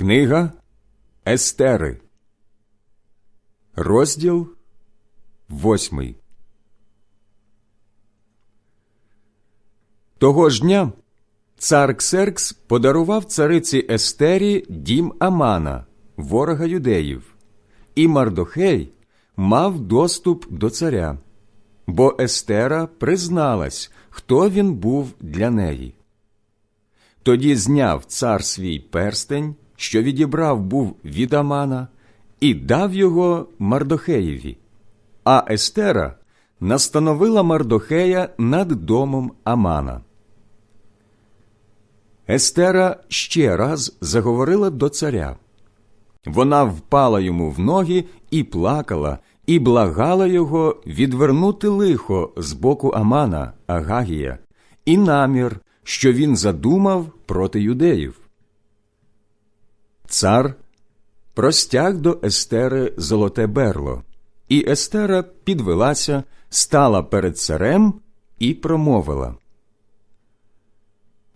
Книга Естери, розділ восьмий. Того ж дня цар Ксеркс подарував цариці Естері дім Амана, ворога юдеїв, і Мардохей мав доступ до царя, бо Естера призналась, хто він був для неї. Тоді зняв цар свій перстень, що відібрав був від Амана, і дав його Мардохеєві. А Естера настановила Мардохея над домом Амана. Естера ще раз заговорила до царя. Вона впала йому в ноги і плакала, і благала його відвернути лихо з боку Амана, Агагія, і намір, що він задумав проти юдеїв. Цар простяг до Естери золоте берло, і Естера підвелася, стала перед царем і промовила.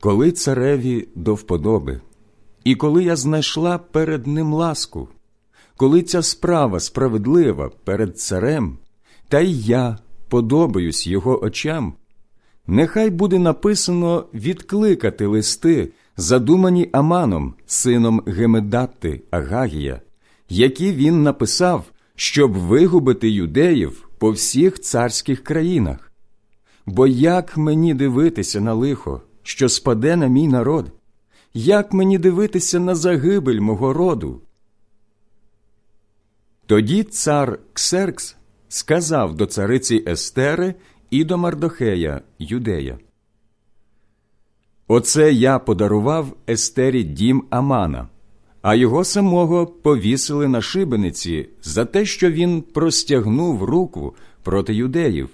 Коли цареві до вподоби, і коли я знайшла перед ним ласку, коли ця справа справедлива перед царем, та й я подобаюсь його очам, нехай буде написано відкликати листи, задумані Аманом, сином Гемедатти Агагія, які він написав, щоб вигубити юдеїв по всіх царських країнах. Бо як мені дивитися на лихо, що спаде на мій народ? Як мені дивитися на загибель мого роду? Тоді цар Ксеркс сказав до цариці Естери і до Мардохея, юдея. Оце я подарував Естері дім Амана, а його самого повісили на шибениці за те, що він простягнув руку проти юдеїв.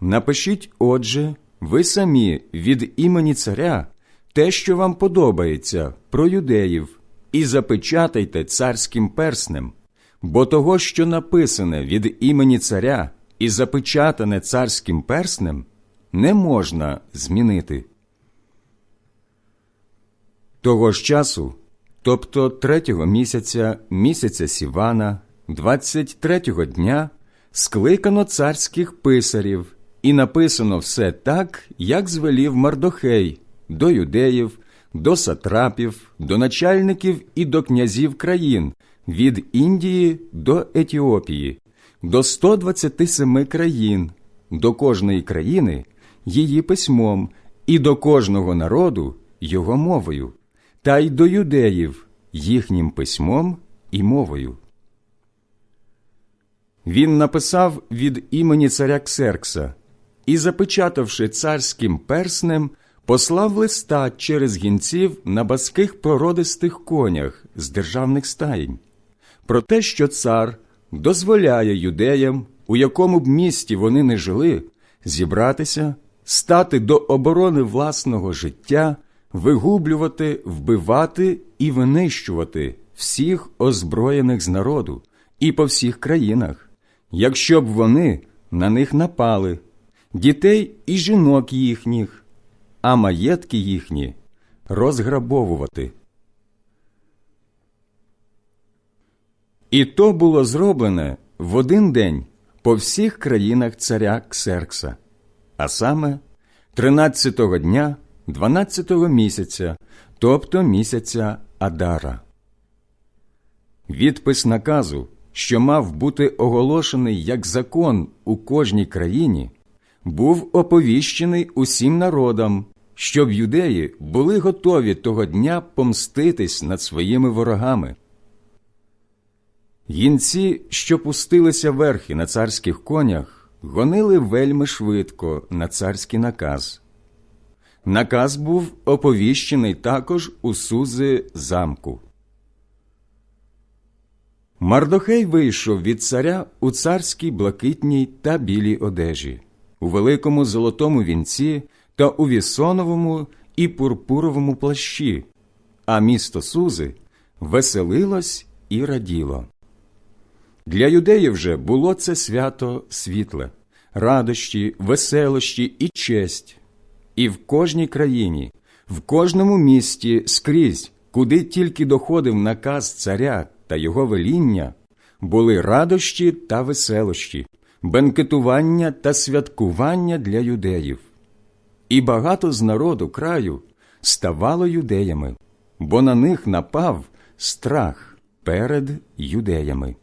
Напишіть, отже, ви самі від імені царя те, що вам подобається, про юдеїв, і запечатайте царським перснем, бо того, що написане від імені царя і запечатане царським перснем, не можна змінити. Того ж часу, тобто третього місяця, місяця Сівана, двадцять третього дня, скликано царських писарів, і написано все так, як звелів Мардохей, до юдеїв, до сатрапів, до начальників і до князів країн, від Індії до Етіопії, до 127 країн, до кожної країни її письмом, і до кожного народу його мовою, та й до юдеїв їхнім письмом і мовою. Він написав від імені царя Ксеркса і, запечатавши царським перснем, послав листа через гінців на баских породистих конях з державних стаєнь, про те, що цар дозволяє юдеям, у якому б місті вони не жили, зібратися, стати до оборони власного життя, вигублювати, вбивати і винищувати всіх озброєних з народу і по всіх країнах, якщо б вони на них напали, дітей і жінок їхніх, а маєтки їхні розграбовувати. І то було зроблене в один день по всіх країнах царя Ксеркса, а саме 13-го дня 12-го місяця, тобто місяця Адара. Відпис наказу, що мав бути оголошений як закон у кожній країні, був оповіщений усім народам, щоб юдеї були готові того дня помститись над своїми ворогами. Гінці, що пустилися верхи на царських конях, гонили вельми швидко на царський наказ. Наказ був оповіщений також у сузи замку. Мардохей вийшов від царя у царській блакитній та білій одежі, у великому золотому вінці та у вісоновому і пурпуровому плащі, а місто Сузи веселилось і раділо. Для юдеїв же було це свято світле, радощі, веселощі і честь, і в кожній країні, в кожному місті скрізь куди тільки доходив наказ царя та його веління, були радощі та веселощі, бенкетування та святкування для юдеїв. І багато з народу краю ставало юдеями, бо на них напав страх перед юдеями.